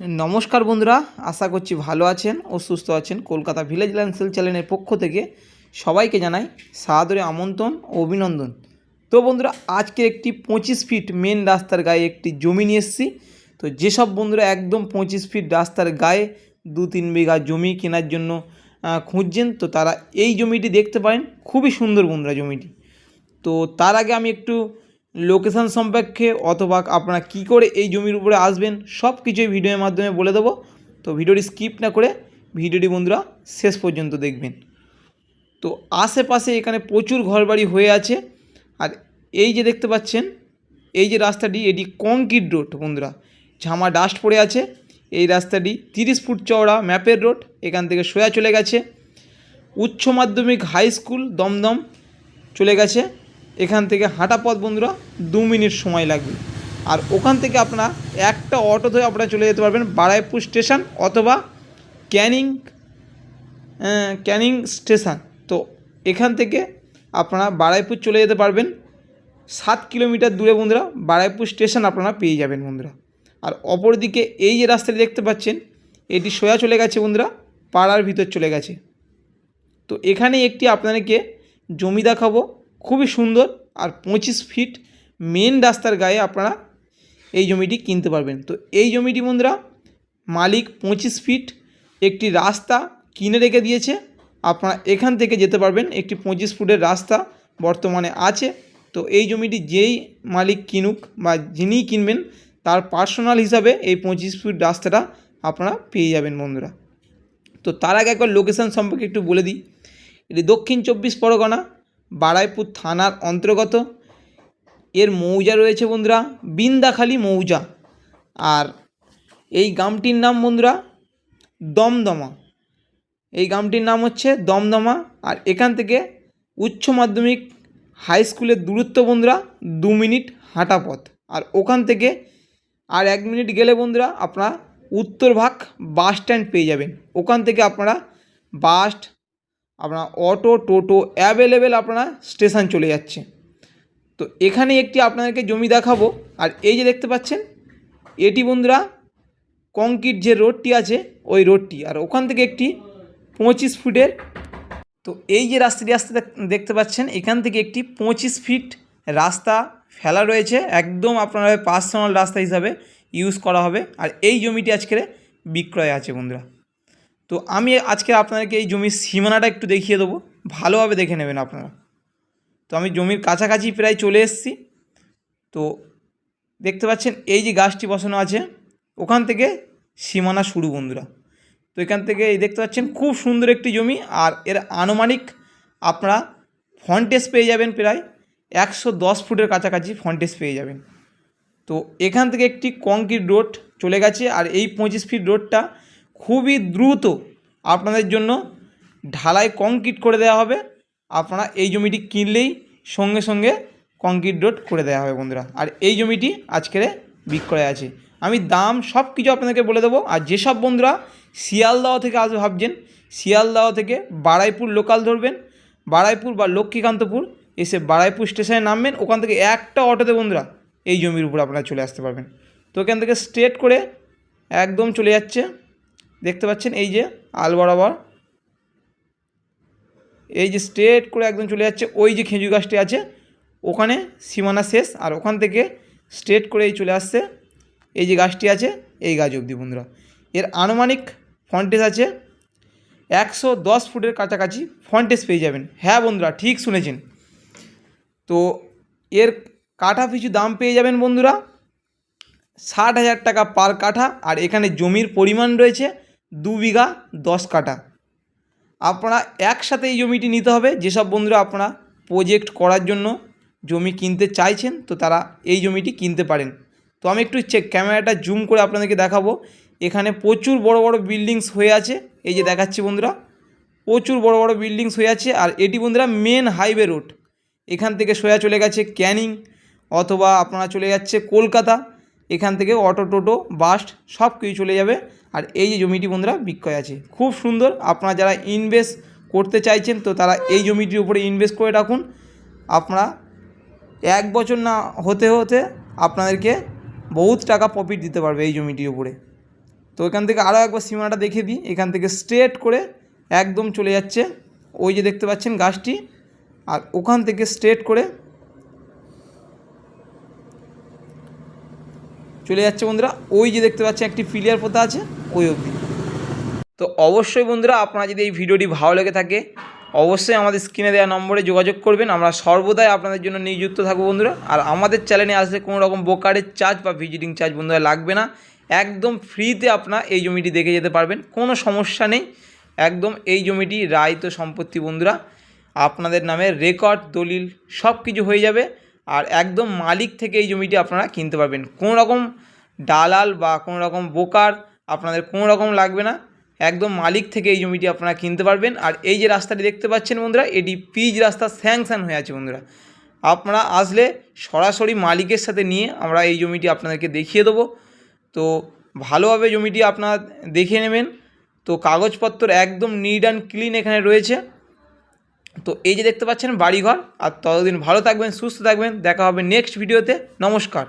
নমস্কার বন্ধুরা, আশা করছি ভালো আছেন ও সুস্থ আছেন। কলকাতা ভিলেজ ল্যান্ডসেল চ্যানেলের পক্ষ থেকে সবাইকে জানাই সাদরে আমন্ত্রণ ও অভিনন্দন। তো বন্ধুরা, আজকে একটি পঁচিশ ফিট মেন রাস্তার গায়ে একটি জমি নিয়ে এসেছি। তো যেসব বন্ধুরা একদম পঁচিশ ফিট রাস্তার গায়ে দু তিন বিঘা জমি কেনার জন্য খুঁজছেন, তো তারা এই জমিটি দেখতে পারেন। খুবই সুন্দর বন্ধুরা জমিটি। তো তার আগে আমি একটু লোকেশান সম্পর্কে অথবা আপনারা কি করে এই জমির উপরে আসবেন সব কিছুই ভিডিওর মাধ্যমে বলে দেবো। তো ভিডিওটি স্কিপ না করে ভিডিওটি বন্ধুরা শেষ পর্যন্ত দেখবেন। তো আশেপাশে এখানে প্রচুর ঘরবাড়ি হয়ে আছে। আর এই যে দেখতে পাচ্ছেন, এই যে রাস্তাটি, এটি কংক্রিট রোড বন্ধুরা। ঝামা ডাস্ট পড়ে আছে। এই রাস্তাটি তিরিশ ফুট চওড়া ম্যাপের রোড, এখান থেকে সোয়া চলে গেছে। উচ্চ মাধ্যমিক হাই স্কুল দমদম চলে গেছে। এখান থেকে হাঁটা পথ বন্ধুরা দু মিনিট সময় লাগবে। আর ওখান থেকে আপনারা একটা অটো ধরে আপনারা চলে যেতে পারবেন বারাইপুর স্টেশন অথবা ক্যানিং ক্যানিং স্টেশন। তো এখান থেকে আপনারা বারাইপুর চলে যেতে পারবেন। সাত কিলোমিটার দূরে বন্ধুরা বারাইপুর স্টেশন আপনারা পেয়ে যাবেন বন্ধুরা। আর অপরদিকে এই যে রাস্তাটি দেখতে পাচ্ছেন, এটি সোয়া চলে গেছে বন্ধুরা, পাড়ার ভিতর চলে গেছে। তো এখানে একটি আপনাদেরকে জমি দেখাবো। খুবই সুন্দর আর পঁচিশ ফিট মেন রাস্তার গায়ে আপনারা এই জমিটি কিনতে পারবেন। তো এই জমিটি বন্ধুরা, মালিক পঁচিশ ফিট একটি রাস্তা কিনে রেখে দিয়েছে। আপনারা এখান থেকে যেতে পারবেন, একটি পঁচিশ ফুটের রাস্তা বর্তমানে আছে। তো এই জমিটি যেই মালিক কিনুক বা যিনিই কিনবেন, তার পার্সোনাল হিসাবে এই পঁচিশ ফুট রাস্তাটা আপনারা পেয়ে যাবেন বন্ধুরা। তো তার আগে একবার লোকেশান সম্পর্কে একটু বলে দিই। এটি দক্ষিণ চব্বিশ পরগনা বারাইপুর থানার অন্তর্গত। এর মৌজা রয়েছে বন্ধুরা, বিন্দাখালী মৌজা। আর এই গ্রামটির নাম বন্ধুরা, দমদমা। এই গ্রামটির নাম হচ্ছে দমদমা। আর এখান থেকে উচ্চ মাধ্যমিক হাই স্কুলের দূরত্ব বন্ধুরা, দু মিনিট হাঁটা পথ। আর ওখান থেকে আর এক মিনিট গেলে বন্ধুরা, আপনারা উত্তরভাগ বাস স্ট্যান্ড পেয়ে যাবেন। ওখান থেকে আপনারা বাস আপনার অটো টোটো অ্যাভেলেবেল আপনারা স্টেশন চলে যাচ্ছে। তো এখানে একটি আপনাদেরকে জমি দেখাবো। আর এই যে দেখতে পাচ্ছেন, এটি বন্ধুরা কংক্রিট যে রোডটি আছে, ওই রোডটি আর ওখান থেকে একটি পঁচিশ ফুটের, তো এই যে রাস্তাটি আসতে দেখতে পাচ্ছেন, এখান থেকে একটি পঁচিশ ফিট রাস্তা ফেলা রয়েছে। একদম আপনার পার্সোনাল রাস্তা হিসাবে ইউজ করা হবে। আর এই জমিটি আজকের বিক্রয় আছে বন্ধুরা। তো আমি আজকে আপনাদেরকে এই জমির সীমানাটা একটু দেখিয়ে দেবো। ভালোভাবে দেখে নেবেন আপনারা। তো আমি জমির কাছাকাছি প্রায় চলে এসেছি। তো দেখতে পাচ্ছেন, এই যে গাছটি বসানো আছে, ওখান থেকে সীমানা শুরু বন্ধুরা। তো এখান থেকে এই দেখতে পাচ্ছেন, খুব সুন্দর একটি জমি, আর এর আনুমানিক আপনারা ফন্টেস পেয়ে যাবেন প্রায় একশো দশ ফুটের কাছাকাছি ফন্টেস পেয়ে যাবেন। তো এখান থেকে একটি কংক্রিট রোড চলে গেছে, আর এই পঁচিশ ফিট রোডটা খুবই দ্রুত আপনাদের জন্য ঢালাই কংক্রিট করে দেওয়া হবে। আপনারা এই জমিটি কিনলেই সঙ্গে সঙ্গে কংক্রিট রোড করে দেওয়া হবে বন্ধুরা। আর এই জমিটি আজকের বিক্রয় আছে। আমি দাম সব কিছু আপনাদেরকে বলে দেবো। আর যেসব বন্ধুরা শিয়ালদাহ থেকে আসবে ভাবছেন, শিয়ালদাহ থেকে বারাইপুর লোকাল ধরবেন, বারাইপুর বা লক্ষ্মীকান্তপুর এসে বারাইপুর স্টেশনে নামবেন। ওখান থেকে একটা অটোতে বন্ধুরা এই জমির উপর আপনারা চলে আসতে পারবেন। তো এখান থেকে স্ট্রেট করে একদম চলে যাচ্ছে। দেখতে পাচ্ছেন এই যে আল বরাবর। এই যে স্ট্রেট করে একদম চলে যাচ্ছে, ওই যে খেজুর গাছটি আছে, ওখানে সীমানা শেষ, আর ওখান থেকে স্ট্রেট করে এই চলে আসছে এই যে গাছটি আছে, এই গাছ অবধি বন্ধুরা। এর আনুমানিক ফন্টেজ আছে একশো দশ ফুটের কাছাকাছি ফন্টেজ পেয়ে যাবেন। হ্যাঁ বন্ধুরা, ঠিক শুনেছেন। তো এর কাঠা পিছু দাম পেয়ে যাবেন বন্ধুরা ষাট হাজার টাকা পার কাঠা, আর এখানে জমির পরিমাণ রয়েছে দু বিঘা দশ কাঠা। আপনারা একসাথে এই জমিটি নিতে হবে। যেসব বন্ধুরা আপনারা প্রজেক্ট করার জন্য জমি কিনতে চাইছেন, তো তারা এই জমিটি কিনতে পারেন। তো আমি একটু চেক ক্যামেরাটা জুম করে আপনাদেরকে দেখাবো। এখানে প্রচুর বড় বড় বিল্ডিংস হয়ে আছে। এই যে দেখাচ্ছি বন্ধুরা, প্রচুর বড় বড় বিল্ডিংস হয়ে আছে। আর এটি বন্ধুরা মেন হাইওয়ে রোড এখান থেকে সোজা চলে গেছে ক্যানিং, অথবা আপনারা চলে যাচ্ছে কলকাতা। এখান থেকে অটো, টোটো বাস সব কিছু চলে যাবে। আর এই যে জমিটি বন্ধুরা, বিক্রয় আছে। খুব সুন্দর। আপনারা যারা ইনভেস্ট করতে চাইছেন, তো তারা এই জমিটির উপরে ইনভেস্ট করে রাখুন। আপনারা এক বছর না হতে হতে আপনাদেরকে বহুত টাকা প্রফিট দিতে পারবে এই জমিটির উপরে। তো এখান থেকে আরও একবার সীমানাটা দেখে দিই। এখান থেকে স্ট্রেট করে একদম চলে যাচ্ছে। ওই যে দেখতে পাচ্ছেন গাছটি। আর ওখান থেকে স্ট্রেট করে চলে যাচ্ছে বন্ধুরা। ওই যে দেখতে পাচ্ছেন একটি ফিলিয়ার পোতা আছে, ওই অবধি। তো অবশ্যই বন্ধুরা, আপনারা যদি এই ভিডিওটি ভালো লেগে থাকে, অবশ্যই আমাদের স্ক্রিনে দেওয়া নম্বরে যোগাযোগ করবেন। আমরা সর্বদাই আপনাদের জন্য নিযুক্ত থাকব বন্ধুরা। আর আমাদের চ্যানেলে আসলে কোনো রকম বোকারের চার্জ বা ভিজিটিং চার্জ বন্ধুরা লাগবে না। একদম ফ্রিতে আপনারা এই জমিটি দেখে যেতে পারবেন। কোনো সমস্যা নেই। একদম এই জমিটি রায়িত সম্পত্তি বন্ধুরা। আপনাদের নামে রেকর্ড দলিল সব কিছু হয়ে যাবে। আর একদম মালিক থেকে এই জমিটি আপনারা কিনতে পারবেন। কোনো রকম দালাল বা কোনো রকম বোকার আপনাদের কোনো রকম লাগবে না। একদম মালিক থেকে এই জমিটি আপনারা কিনতে পারবেন। আর এই যে রাস্তাটি দেখতে পাচ্ছেন বন্ধুরা, এটি পিচ রাস্তা স্যাংশন হয়ে আছে বন্ধুরা। আপনারা আসলে সরাসরি মালিকের সাথে নিয়ে আমরা এই জমিটি আপনাদেরকে দেখিয়ে দেবো। তো ভালোভাবে জমিটি আপনারা দেখে নেবেন। তো কাগজপত্র একদম নিট অ্যান্ড ক্লিন এখানে রয়েছে। তো এই যে দেখতে পাচ্ছেন বাড়িঘর, আর ততদিন ভালো থাকবেন, সুস্থ থাকবেন, দেখা হবে নেক্সট ভিডিওতে নমস্কার।